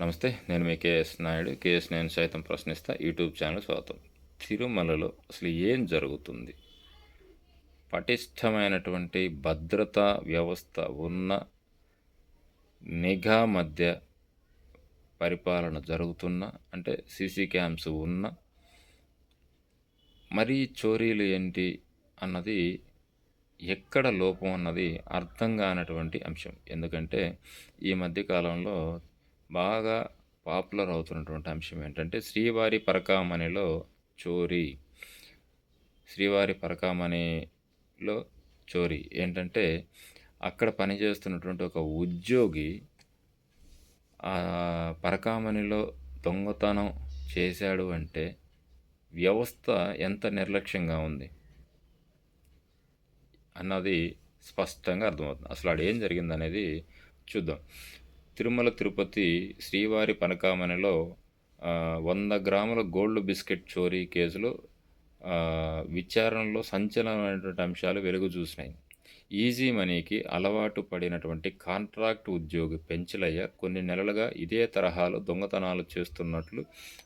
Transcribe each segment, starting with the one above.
నమస్తే నేను మీ KS Naidu. KS నేను సైతం ప్రశ్నిస్తా. యూట్యూబ్ ఛానల్ స్వాగతం. తిరుమలలో అసలు ఏం జరుగుతుంది? పటిష్టమైనటువంటి భద్రతా వ్యవస్థ ఉన్న నిఘా మధ్య పరిపాలన జరుగుతున్న అంటే సీసీ క్యామ్స్ ఉన్న మరీ చోరీలు ఏంటి అన్నది ఎక్కడ లోపం అన్నది అర్థం కానటువంటి అంశం. ఎందుకంటే ఈ మధ్య కాలంలో బాగా పాపులర్ అవుతున్నటువంటి అంశం ఏంటంటే శ్రీవారి పరకామణిలో చోరీ. శ్రీవారి పరకామణిలో చోరీ. ఏంటంటే అక్కడ పనిచేస్తున్నటువంటి ఒక ఉద్యోగి ఆ పరకామణిలో దొంగతనం చేశాడు అంటే వ్యవస్థ ఎంత నిర్లక్ష్యంగా ఉంది అన్నది స్పష్టంగా అర్థమవుతుంది. అసలు ఆడ ఏం జరిగిందనేది చూద్దాం. తిరుమల తిరుపతి శ్రీవారి పనకామణిలో వంద గ్రాముల గోల్డ్ బిస్కెట్ చోరీ కేసులో విచారణలో సంచలనమైనటువంటి అంశాలు వెలుగు చూసినాయి. ఈజీ మనీకి అలవాటు పడినటువంటి కాంట్రాక్ట్ ఉద్యోగి పెంచలయ్య కొన్ని నెలలుగా ఇదే తరహాలో దొంగతనాలు చేస్తున్నట్లు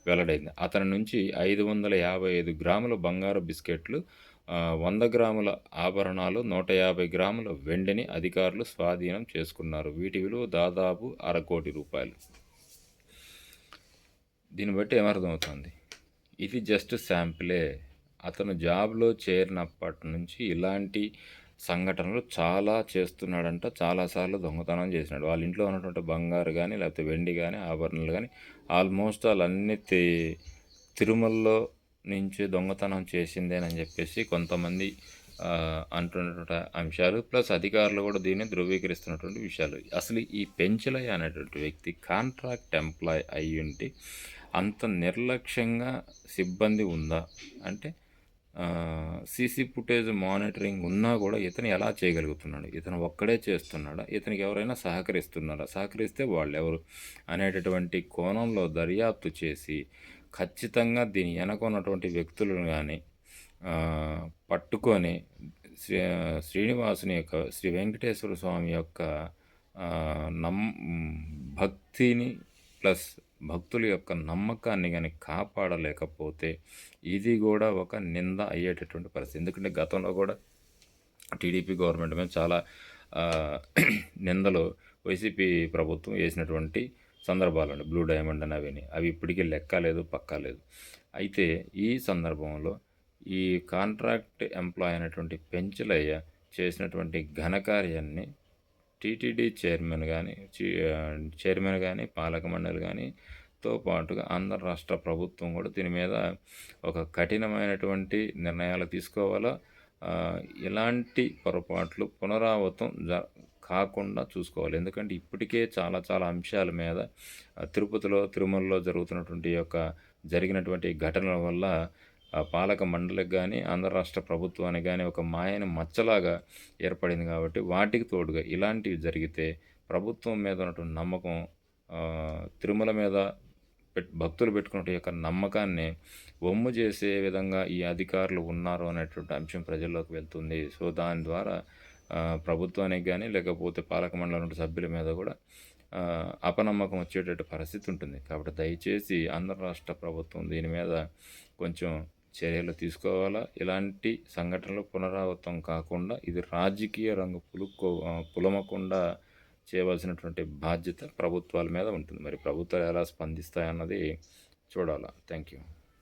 వెల్లడైంది. అతని నుంచి ఐదు వందల యాభై ఐదు గ్రాముల బంగారు బిస్కెట్లు వంద గ్రాముల ఆభరణాలు నూట యాభై గ్రాముల వెండిని అధికారులు స్వాధీనం చేసుకున్నారు. వీటి విలువ దాదాపు అరకోటి రూపాయలు. దీన్ని బట్టి ఏమర్థమవుతుంది? ఇది జస్ట్ శాంపిలే. అతను జాబ్లో చేరినప్పటి నుంచి ఇలాంటి సంఘటనలు చాలా చేస్తున్నాడంట. చాలాసార్లు దొంగతనం చేసినాడు. వాళ్ళ ఇంట్లో ఉన్నటువంటి బంగారు కానీ లేకపోతే వెండి కానీ ఆభరణాలు కానీ ఆల్మోస్ట్ వాళ్ళన్నీ తిరుమలలో నుంచి దొంగతనం చేసిందేనని చెప్పేసి కొంతమంది అంటున్నటువంటి అంశాలు ప్లస్ అధికారులు కూడా దీన్ని ధృవీకరిస్తున్నటువంటి విషయాలు. అసలు ఈ పెంచలయ్య అనేటువంటి వ్యక్తి కాంట్రాక్ట్ ఎంప్లాయ్ అయి ఉండి అంత నిర్లక్ష్యంగా సిబ్బంది ఉందా? అంటే సీసీ ఫుటేజ్ మానిటరింగ్ ఉన్నా కూడా ఇతను ఎలా చేయగలుగుతున్నాడు? ఇతను ఒక్కడే చేస్తున్నాడా? ఇతనికి ఎవరైనా సహకరిస్తున్నారా? సహకరిస్తే వాళ్ళు ఎవరు అనేటటువంటి కోణంలో దర్యాప్తు చేసి ఖచ్చితంగా దీని వెనక ఉన్నటువంటి వ్యక్తులను కానీ పట్టుకొని శ్రీ శ్రీనివాసుని యొక్క శ్రీ వెంకటేశ్వర స్వామి యొక్క నమ్ భక్తిని ప్లస్ భక్తుల యొక్క నమ్మకాన్ని కానీ కాపాడలేకపోతే ఇది కూడా ఒక నింద అయ్యేటటువంటి పరిస్థితి. ఎందుకంటే గతంలో కూడా టీడీపీ గవర్నమెంట్ మీద చాలా నిందలు వైసీపీ ప్రభుత్వం వేసినటువంటి సందర్భాలు ఉన్నాయి బ్లూ డైమండ్ అని అవి అవి ఇప్పటికీ లెక్క లేదు పక్కా లేదు. అయితే ఈ సందర్భంలో ఈ కాంట్రాక్ట్ ఎంప్లాయ్ అయినటువంటి పెంచలయ్య చేసినటువంటి ఘనకార్యాన్ని టీటీడీ చైర్మన్ కానీ చైర్మన్ కానీ పాలక మండలి కానీ తో పాటుగా ఆంధ్ర రాష్ట్ర ప్రభుత్వం కూడా దీని మీద ఒక కఠినమైనటువంటి నిర్ణయాలు తీసుకోవాలా? ఇలాంటి పొరపాట్లు పునరావృతం జ కాకుండా చూసుకోవాలి. ఎందుకంటే ఇప్పటికే చాలా చాలా అంశాల మీద తిరుపతిలో తిరుమలలో జరుగుతున్నటువంటి యొక్క జరిగినటువంటి ఘటనల వల్ల పాలక మండలికి కానీ ఆంధ్ర రాష్ట్ర ప్రభుత్వానికి కానీ ఒక మాయని మచ్చలాగా ఏర్పడింది కాబట్టి వాటికి తోడుగా ఇలాంటివి జరిగితే ప్రభుత్వం మీద ఉన్నటువంటి నమ్మకం తిరుమల మీద పెట్ భక్తులు పెట్టుకున్న యొక్క నమ్మకాన్ని వమ్ము చేసే విధంగా ఈ అధికారులు ఉన్నారు అనేటువంటి అంశం ప్రజల్లోకి వెళ్తుంది. సో దాని ద్వారా ప్రభుత్వానికి కానీ లేకపోతే పాలక మండలం సభ్యుల మీద కూడా అపనమ్మకం వచ్చేటట్టు పరిస్థితి ఉంటుంది. కాబట్టి దయచేసి ఆంధ్ర రాష్ట్ర ప్రభుత్వం దీని మీద కొంచెం చర్యలు తీసుకోవాలా? ఇలాంటి సంఘటనలు పునరావృతం కాకుండా ఇది రాజకీయ రంగు పులుక్కో పులమకుండా చేయవలసినటువంటి బాధ్యత ప్రభుత్వాల మీద ఉంటుంది. మరి ప్రభుత్వాలు ఎలా స్పందిస్తాయన్నది చూడాలా? Thank you